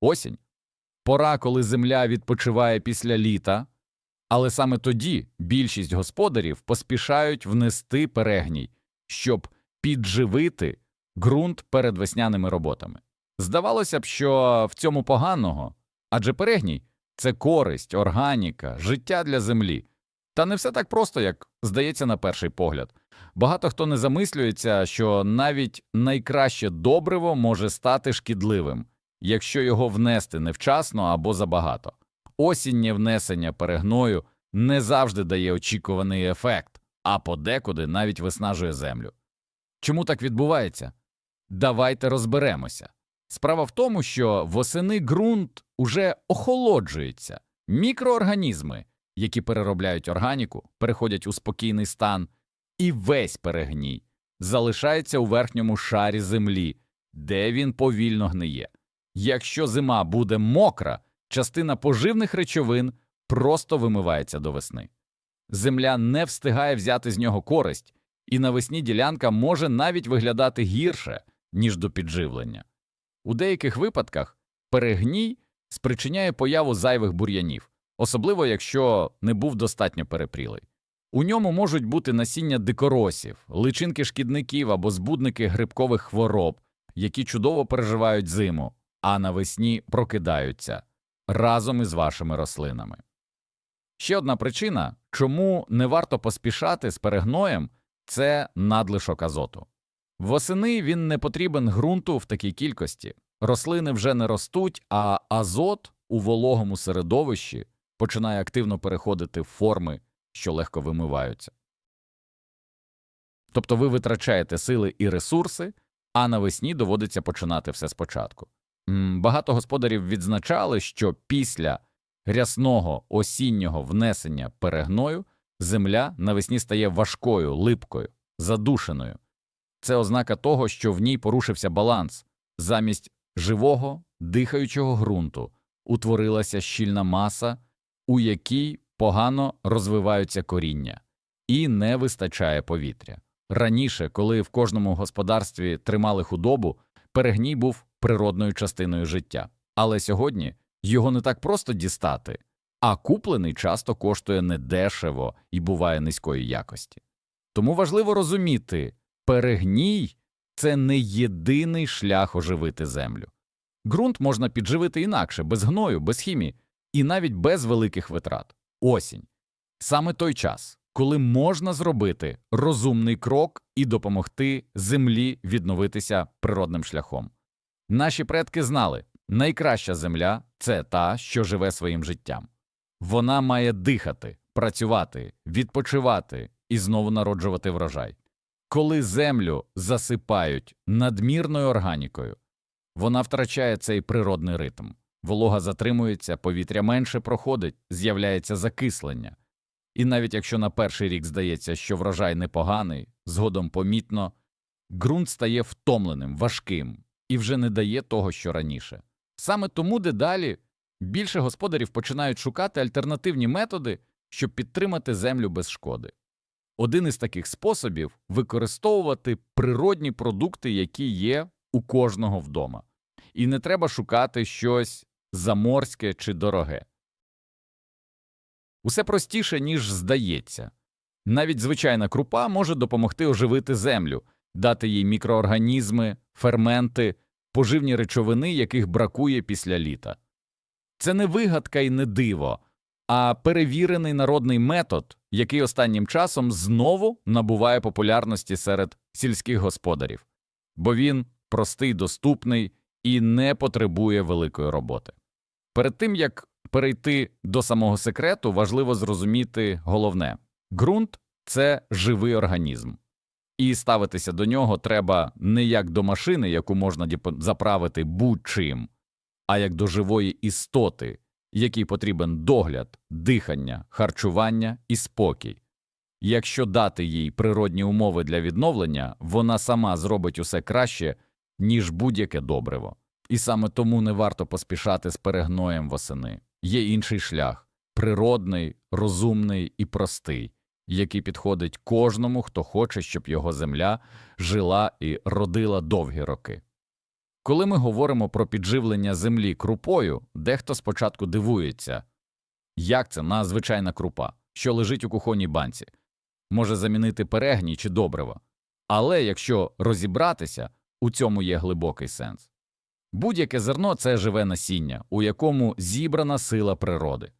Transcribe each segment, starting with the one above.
осінь. Пора, коли земля відпочиває після літа, але саме тоді більшість господарів поспішають внести перегній, щоб підживити ґрунт перед весняними роботами. Здавалося б, що в цьому поганого, адже перегній це користь, органіка, життя для землі. Та не все так просто, як здається на перший погляд. Багато хто не замислюється, що навіть найкраще добриво може стати шкідливим, якщо його внести невчасно або забагато. Осіннє внесення перегною не завжди дає очікуваний ефект, а подекуди навіть виснажує землю. Чому так відбувається? Давайте розберемося. Справа в тому, що восени ґрунт уже охолоджується, мікроорганізми, які переробляють органіку, переходять у спокійний стан, і весь перегній залишається у верхньому шарі землі, де він повільно гниє. Якщо зима буде мокра, частина поживних речовин просто вимивається до весни. Земля не встигає взяти з нього користь, і навесні ділянка може навіть виглядати гірше, ніж до підживлення. У деяких випадках перегній спричиняє появу зайвих бур'янів, особливо якщо не був достатньо перепрілий. У ньому можуть бути насіння дикоросів, личинки шкідників або збудники грибкових хвороб, які чудово переживають зиму, а навесні прокидаються разом із вашими рослинами. Ще одна причина, чому не варто поспішати з перегноєм, це надлишок азоту. Восени він не потрібен ґрунту в такій кількості. Рослини вже не ростуть, а азот у вологому середовищі починає активно переходити в форми, що легко вимиваються. Тобто ви витрачаєте сили і ресурси, а навесні доводиться починати все спочатку. Багато господарів відзначали, що після рясного осіннього внесення перегною земля навесні стає важкою, липкою, задушеною. Це ознака того, що в ній порушився баланс. Замість живого, дихаючого ґрунту утворилася щільна маса, у якій погано розвиваються коріння, і не вистачає повітря. Раніше, коли в кожному господарстві тримали худобу, перегній був природною частиною життя. Але сьогодні його не так просто дістати, а куплений часто коштує недешево і буває низької якості. Тому важливо розуміти, перегній це не єдиний шлях оживити землю. Ґрунт можна підживити інакше, без гною, без хімії і навіть без великих витрат. Осінь саме той час, коли можна зробити розумний крок і допомогти землі відновитися природним шляхом. Наші предки знали, найкраща земля це та, що живе своїм життям. Вона має дихати, працювати, відпочивати і знову народжувати врожай. Коли землю засипають надмірною органікою, вона втрачає цей природний ритм. Волога затримується, повітря менше проходить, з'являється закислення. І навіть якщо на перший рік здається, що врожай непоганий, згодом помітно, ґрунт стає втомленим, важким і вже не дає того, що раніше. Саме тому дедалі більше господарів починають шукати альтернативні методи, щоб підтримати землю без шкоди. Один із таких способів використовувати природні продукти, які є у кожного вдома, і не треба шукати щось заморське чи дороге. Усе простіше, ніж здається. Навіть звичайна крупа може допомогти оживити землю, дати їй мікроорганізми, ферменти, поживні речовини, яких бракує після літа. Це не вигадка і не диво, а перевірений народний метод, який останнім часом знову набуває популярності серед сільських господарів, бо він простий, доступний і не потребує великої роботи. Перед тим як перейти до самого секрету, важливо зрозуміти головне ґрунт це живий організм, і ставитися до нього треба не як до машини, яку можна діп- заправити будь-чим, а як до живої істоти, якій потрібен догляд, дихання, харчування і спокій. Якщо дати їй природні умови для відновлення, вона сама зробить усе краще, ніж будь-яке добриво. І саме тому не варто поспішати з перегноєм восени. Є інший шлях природний, розумний і простий, який підходить кожному, хто хоче, щоб його земля жила і родила довгі роки. Коли ми говоримо про підживлення землі крупою, дехто спочатку дивується, як це на звичайна крупа, що лежить у кухонній банці, може замінити перегній чи добрива. Але якщо розібратися, у цьому є глибокий сенс. Будь-яке зерно це живе насіння, у якому зібрана сила природи.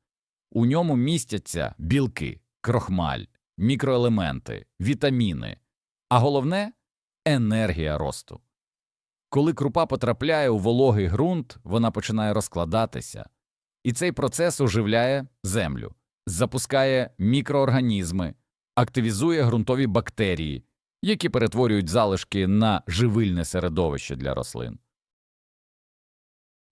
У ньому містяться білки, крохмаль, мікроелементи, вітаміни, а головне енергія росту. Коли крупа потрапляє у вологий ґрунт, вона починає розкладатися, і цей процес оживляє землю, запускає мікроорганізми, активізує ґрунтові бактерії, які перетворюють залишки на живильне середовище для рослин.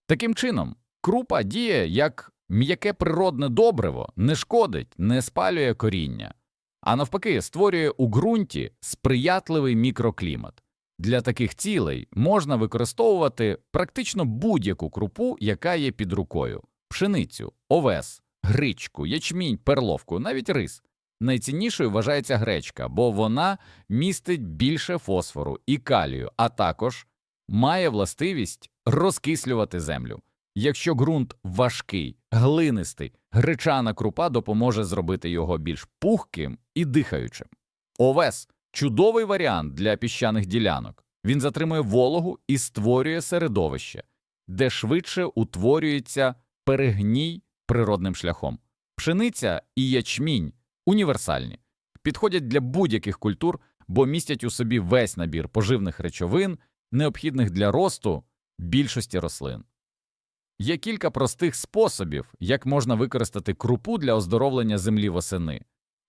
Таким чином, крупа діє як м'яке природне добриво, не шкодить, не спалює коріння, а навпаки, створює у ґрунті сприятливий мікроклімат. Для таких цілей можна використовувати практично будь-яку крупу, яка є під рукою пшеницю, овес, гречку, ячмінь, перловку, навіть рис. Найціннішою вважається гречка, бо вона містить більше фосфору і калію, а також має властивість розкислювати землю. Якщо ґрунт важкий, глинистий, гречана крупа допоможе зробити його більш пухким і дихаючим. Овес чудовий варіант для піщаних ділянок. Він затримує вологу і створює середовище, де швидше утворюється перегній природним шляхом. Пшениця і ячмінь універсальні, підходять для будь-яких культур, бо містять у собі весь набір поживних речовин, необхідних для росту більшості рослин. Є кілька простих способів, як можна використати крупу для оздоровлення землі восени.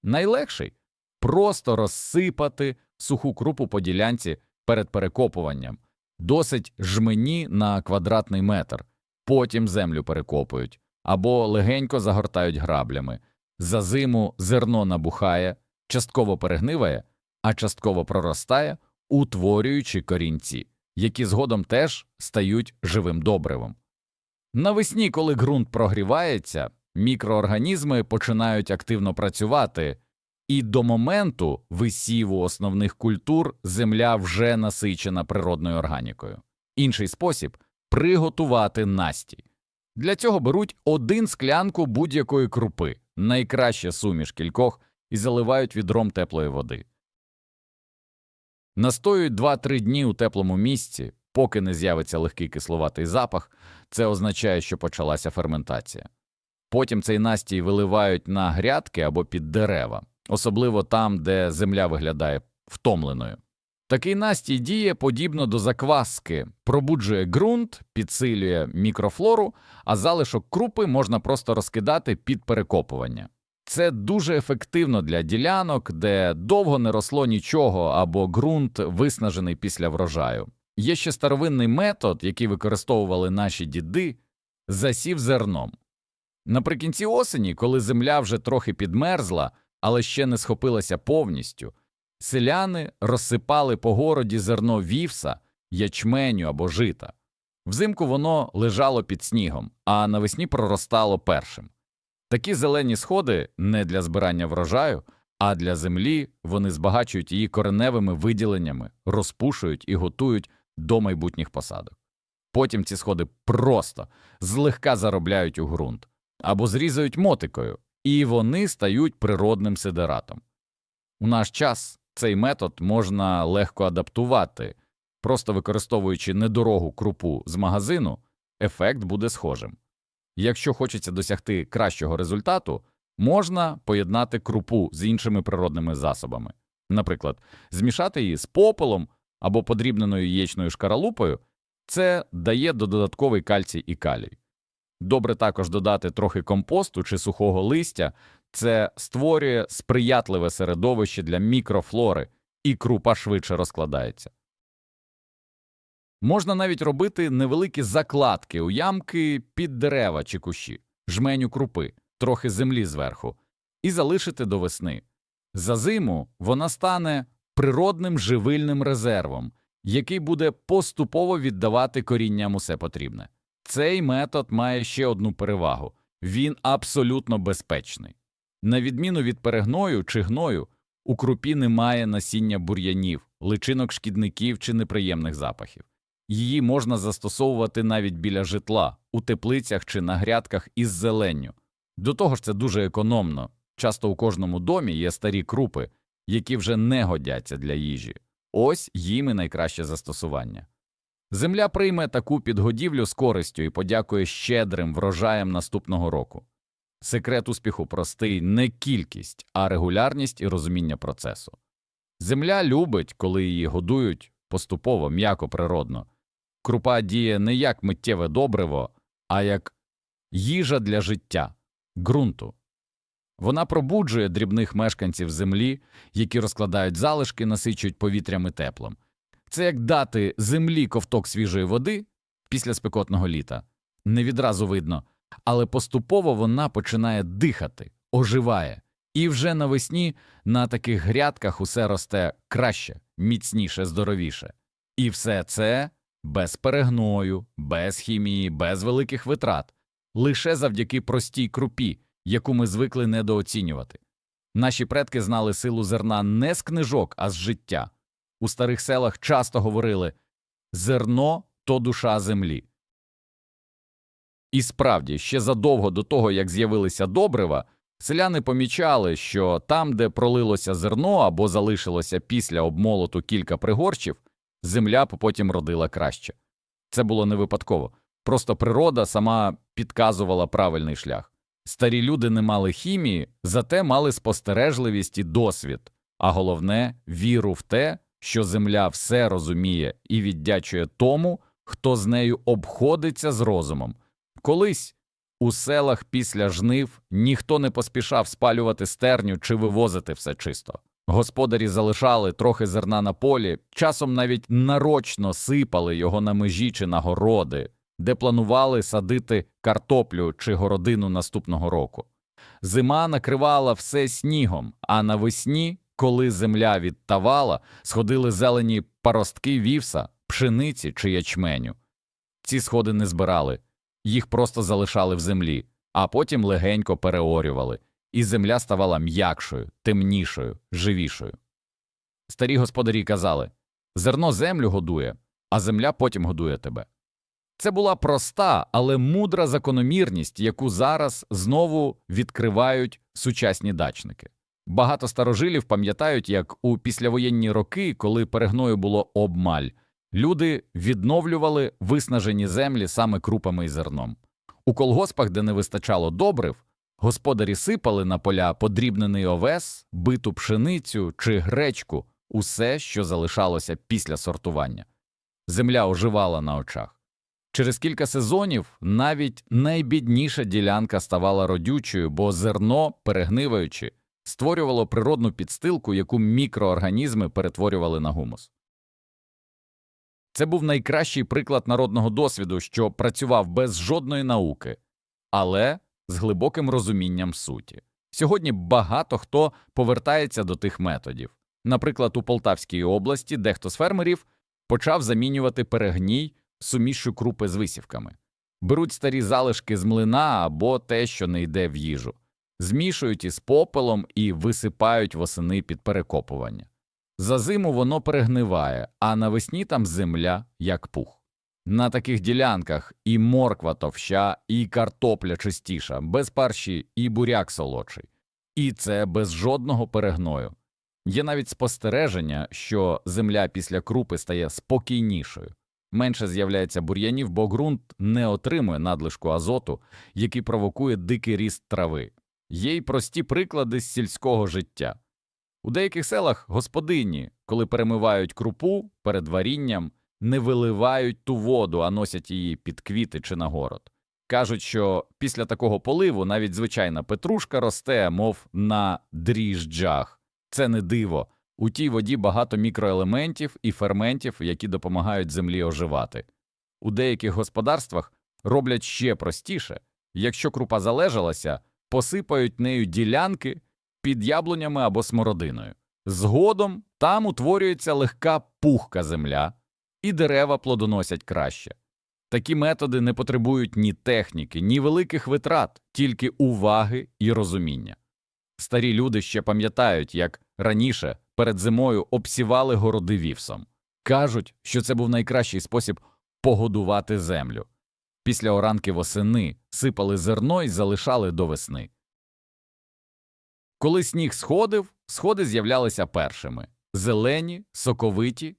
Найлегший просто розсипати суху крупу по ділянці перед перекопуванням, досить жмені на квадратний метр, потім землю перекопують або легенько загортають граблями. За зиму зерно набухає, частково перегниває, а частково проростає, утворюючи корінці, які згодом теж стають живим добривом. Навесні, коли ґрунт прогрівається, мікроорганізми починають активно працювати, і до моменту висіву основних культур земля вже насичена природною органікою. Інший спосіб приготувати настій. Для цього беруть один склянку будь-якої крупи, найкраще суміш кількох, і заливають відром теплої води. Настоюють 2-3 дні у теплому місці, поки не з'явиться легкий кисловатий запах, це означає, що почалася ферментація. Потім цей настій виливають на грядки або під дерева, особливо там, де земля виглядає втомленою. Такий настій діє подібно до закваски, пробуджує ґрунт, підсилює мікрофлору, а залишок крупи можна просто розкидати під перекопування. Це дуже ефективно для ділянок, де довго не росло нічого або ґрунт виснажений після врожаю. Є ще старовинний метод, який використовували наші діди засів зерном. Наприкінці осені, коли земля вже трохи підмерзла, але ще не схопилася повністю, селяни розсипали по городі зерно вівса, ячменю або жита. Взимку воно лежало під снігом, а навесні проростало першим. Такі зелені сходи не для збирання врожаю, а для землі вони збагачують її кореневими виділеннями, розпушують і готують до майбутніх посадок. Потім ці сходи просто злегка заробляють у ґрунт або зрізають мотикою, і вони стають природним сидератом. У наш час цей метод можна легко адаптувати, просто використовуючи недорогу крупу з магазину, ефект буде схожим. Якщо хочеться досягти кращого результату, можна поєднати крупу з іншими природними засобами, наприклад, змішати її з попелом або подрібненою яєчною шкаралупою, це дає додатковий кальцій і калій. Добре також додати трохи компосту чи сухого листя, це створює сприятливе середовище для мікрофлори, і крупа швидше розкладається. Можна навіть робити невеликі закладки у ямки під дерева чи кущі, жменю крупи, трохи землі зверху, і залишити до весни. За зиму вона стане природним живильним резервом, який буде поступово віддавати корінням усе потрібне. Цей метод має ще одну перевагу він абсолютно безпечний. На відміну від перегною чи гною, у крупі немає насіння бур'янів, личинок шкідників чи неприємних запахів. Її можна застосовувати навіть біля житла, у теплицях чи на грядках із зеленню. До того ж, це дуже економно. Часто у кожному домі є старі крупи, які вже не годяться для їжі. Ось їм і найкраще застосування. Земля прийме таку підгодівлю з користю і подякує щедрим врожаям наступного року. Секрет успіху простий не кількість, а регулярність і розуміння процесу. Земля любить, коли її годують поступово, м'яко, природно. Крупа діє не як миттєве добриво, а як їжа для життя, ґрунту. Вона пробуджує дрібних мешканців землі, які розкладають залишки, насичують повітрям і теплом. Це як дати землі ковток свіжої води після спекотного літа. Не відразу видно, але поступово вона починає дихати, оживає. І вже навесні на таких грядках усе росте краще, міцніше, здоровіше. І все це без перегною, без хімії, без великих витрат, лише завдяки простій крупі, яку ми звикли недооцінювати. Наші предки знали силу зерна не з книжок, а з життя. У старих селах часто говорили зерно то душа землі. І справді, ще задовго до того, як з'явилися добрива, селяни помічали, що там, де пролилося зерно або залишилося після обмолоту кілька пригорщів, земля потім родила краще. Це було не випадково. Просто природа сама підказувала правильний шлях. Старі люди не мали хімії, зате мали спостережливість і досвід, а головне віру в те, що земля все розуміє і віддячує тому, хто з нею обходиться з розумом. Колись у селах після жнив ніхто не поспішав спалювати стерню чи вивозити все чисто. Господарі залишали трохи зерна на полі, часом навіть нарочно сипали його на межі чи на городи, де планували садити картоплю чи городину наступного року. Зима накривала все снігом, а навесні, коли земля відтавала, сходили зелені паростки вівса, пшениці чи ячменю. Ці сходи не збирали, їх просто залишали в землі, а потім легенько переорювали, і земля ставала м'якшою, темнішою, живішою. Старі господарі казали зерно землю годує, а земля потім годує тебе. Це була проста, але мудра закономірність, яку зараз знову відкривають сучасні дачники. Багато старожилів пам'ятають, як у післявоєнні роки, коли перегною було обмаль, люди відновлювали виснажені землі саме крупами і зерном. У колгоспах, де не вистачало добрив, господарі сипали на поля подрібнений овес, биту пшеницю чи гречку, усе, що залишалося після сортування. Земля оживала на очах. Через кілька сезонів навіть найбідніша ділянка ставала родючою, бо зерно, перегниваючи, створювало природну підстилку, яку мікроорганізми перетворювали на гумус. Це був найкращий приклад народного досвіду, що працював без жодної науки, але з глибоким розумінням суті. Сьогодні багато хто повертається до тих методів. Наприклад, у Полтавській області дехто з фермерів почав замінювати перегній сумішю крупи з висівками, беруть старі залишки з млина або те, що не йде в їжу, змішують із попелом і висипають восени під перекопування. За зиму воно перегниває, а навесні там земля як пух. На таких ділянках і морква товща, і картопля чистіша, без парші, і буряк солодший. І це без жодного перегною. Є навіть спостереження, що земля після крупи стає спокійнішою, менше з'являється бур'янів, бо ґрунт не отримує надлишку азоту, який провокує дикий ріст трави. Є й прості приклади з сільського життя. У деяких селах господині, коли перемивають крупу перед варінням, не виливають ту воду, а носять її під квіти чи на город. Кажуть, що після такого поливу навіть звичайна петрушка росте, мов на дріжджах. Це не диво. У тій воді багато мікроелементів і ферментів, які допомагають землі оживати. У деяких господарствах роблять ще простіше якщо крупа залежалася, посипають нею ділянки під яблунями або смородиною. Згодом там утворюється легка пухка земля, і дерева плодоносять краще. Такі методи не потребують ні техніки, ні великих витрат, тільки уваги і розуміння. Старі люди ще пам'ятають, як раніше перед зимою обсівали городи вівсом. Кажуть, що це був найкращий спосіб погодувати землю. Після оранки восени сипали зерно і залишали до весни. Коли сніг сходив, сходи з'являлися першими – зелені, соковиті,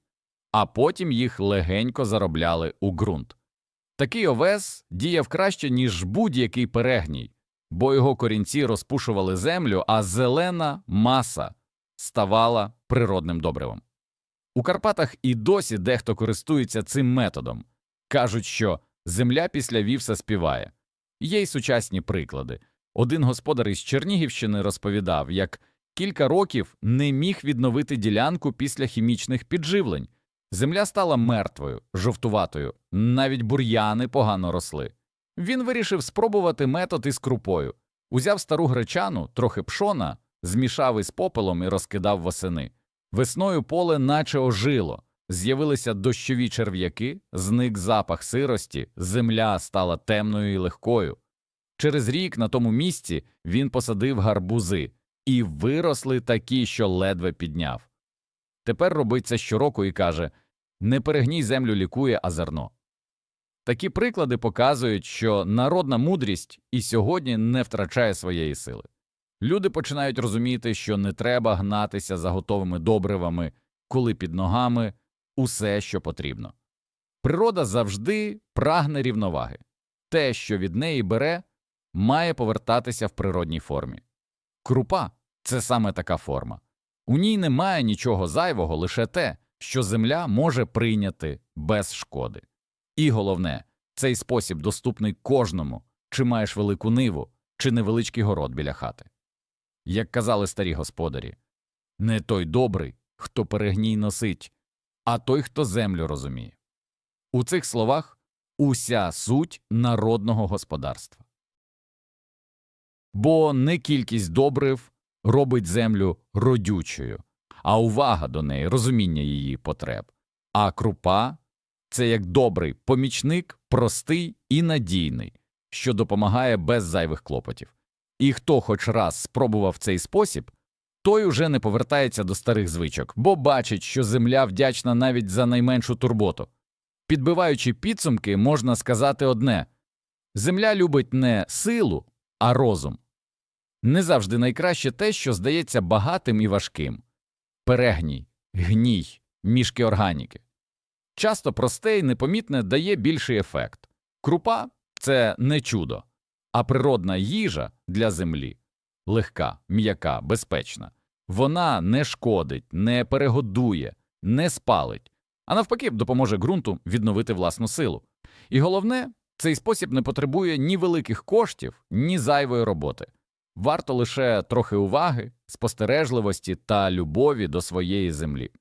а потім їх легенько заробляли у ґрунт. Такий овес діяв краще, ніж будь-який перегній, бо його корінці розпушували землю, а зелена маса ставала природним добривом. У Карпатах і досі дехто користується цим методом. Кажуть, що земля після вівса співає. Є й сучасні приклади. Один господар із Чернігівщини розповідав, як кілька років не міг відновити ділянку після хімічних підживлень. Земля стала мертвою, жовтуватою, навіть бур'яни погано росли. Він вирішив спробувати метод із крупою. Узяв стару гречану, трохи пшона, змішав із попелом і розкидав восени. Весною поле наче ожило, з'явилися дощові черв'яки, зник запах сирості, земля стала темною і легкою. Через рік на тому місці він посадив гарбузи, і виросли такі, що ледве підняв. Тепер робить це щороку і каже не перегній землю лікує, а зерно. Такі приклади показують, що народна мудрість і сьогодні не втрачає своєї сили. Люди починають розуміти, що не треба гнатися за готовими добривами, коли під ногами усе, що потрібно. Природа завжди прагне рівноваги. Те, що від неї бере, має повертатися в природній формі. Крупа це саме така форма. У ній немає нічого зайвого, лише те, що земля може прийняти без шкоди. І головне, цей спосіб доступний кожному, чи маєш велику ниву, чи невеличкий город біля хати. Як казали старі господарі, не той добрий, хто перегній носить, а той, хто землю розуміє. У цих словах уся суть народного господарства. Бо не кількість добрив робить землю родючою, а увага до неї, розуміння її потреб. А крупа це як добрий помічник, простий і надійний, що допомагає без зайвих клопотів. І хто хоч раз спробував цей спосіб, той уже не повертається до старих звичок, бо бачить, що земля вдячна навіть за найменшу турботу. Підбиваючи підсумки, можна сказати одне земля любить не силу, а розум. Не завжди найкраще те, що здається багатим і важким перегній, гній, мішки органіки. Часто просте і непомітне дає більший ефект. Крупа це не чудо, а природна їжа для землі легка, м'яка, безпечна. Вона не шкодить, не перегодує, не спалить, а навпаки, допоможе ґрунту відновити власну силу. І головне, цей спосіб не потребує ні великих коштів, ні зайвої роботи. Варто лише трохи уваги, спостережливості та любові до своєї землі.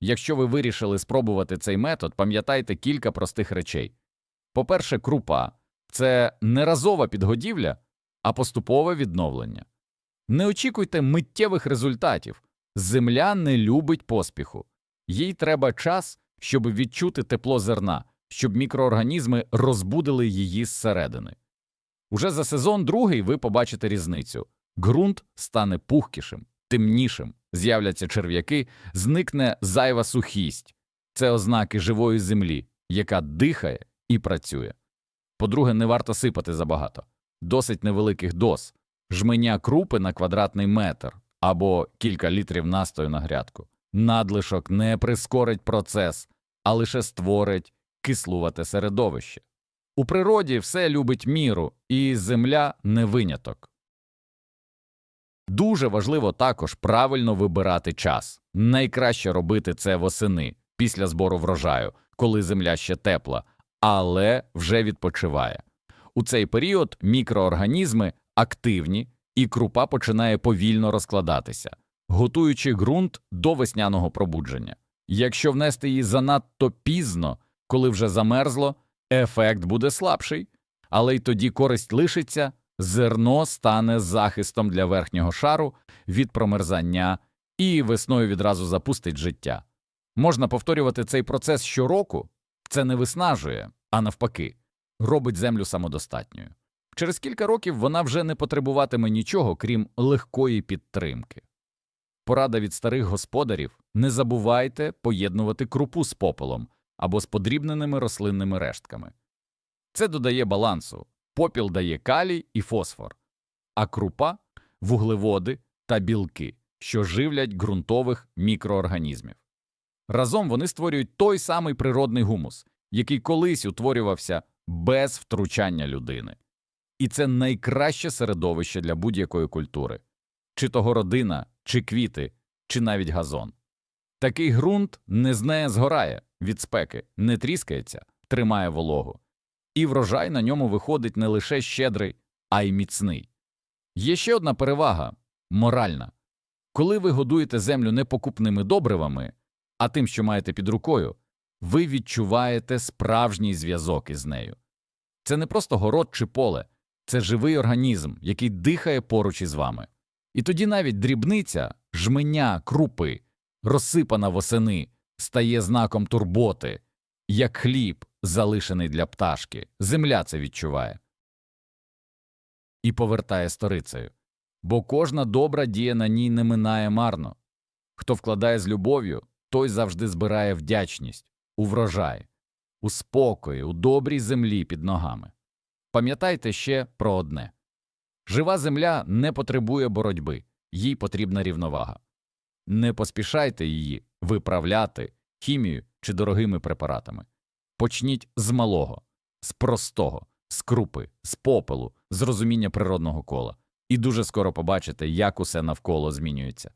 Якщо ви вирішили спробувати цей метод, пам'ятайте кілька простих речей. По-перше, крупа це не разова підгодівля, а поступове відновлення. Не очікуйте миттєвих результатів. Земля не любить поспіху, їй треба час, щоб відчути тепло зерна, щоб мікроорганізми розбудили її зсередини. Уже за сезон другий ви побачите різницю ґрунт стане пухкішим, темнішим, з'являться черв'яки, зникне зайва сухість це ознаки живої землі, яка дихає і працює. По-друге, не варто сипати забагато, досить невеликих доз, жменя крупи на квадратний метр або кілька літрів настою на грядку. Надлишок не прискорить процес, а лише створить кислувате середовище. У природі все любить міру, і земля не виняток. Дуже важливо також правильно вибирати час. Найкраще робити це восени після збору врожаю, коли земля ще тепла, але вже відпочиває. У цей період мікроорганізми активні і крупа починає повільно розкладатися, готуючи ґрунт до весняного пробудження. Якщо внести її занадто пізно, коли вже замерзло, ефект буде слабший, але й тоді користь лишиться, зерно стане захистом для верхнього шару від промерзання і весною відразу запустить життя. Можна повторювати цей процес щороку, це не виснажує, а навпаки, робить землю самодостатньою. Через кілька років вона вже не потребуватиме нічого, крім легкої підтримки. Порада від старих господарів не забувайте поєднувати крупу з попелом, або з подрібненими рослинними рештками. Це додає балансу. Попіл дає калій і фосфор, а крупа вуглеводи та білки, що живлять ґрунтових мікроорганізмів. Разом вони створюють той самий природний гумус, який колись утворювався без втручання людини. І це найкраще середовище для будь-якої культури чи то городина, чи квіти, чи навіть газон. Такий ґрунт не з неї згорає від спеки, не тріскається, тримає вологу. І врожай на ньому виходить не лише щедрий, а й міцний. Є ще одна перевага моральна. Коли ви годуєте землю не покупними добривами, а тим, що маєте під рукою, ви відчуваєте справжній зв'язок із нею. Це не просто город чи поле, це живий організм, який дихає поруч із вами. І тоді навіть дрібниця, жменя, крупи, розсипана восени, стає знаком турботи, як хліб, залишений для пташки. Земля це відчуває. І повертає сторицею. Бо кожна добра дія на ній не минає марно. Хто вкладає з любов'ю, той завжди збирає вдячність, у врожай, у спокої, у добрій землі під ногами. Пам'ятайте ще про одне жива земля не потребує боротьби, їй потрібна рівновага. Не поспішайте її виправляти хімією чи дорогими препаратами. Почніть з малого, з простого, з крупи, з попелу, з розуміння природного кола, і дуже скоро побачите, як усе навколо змінюється.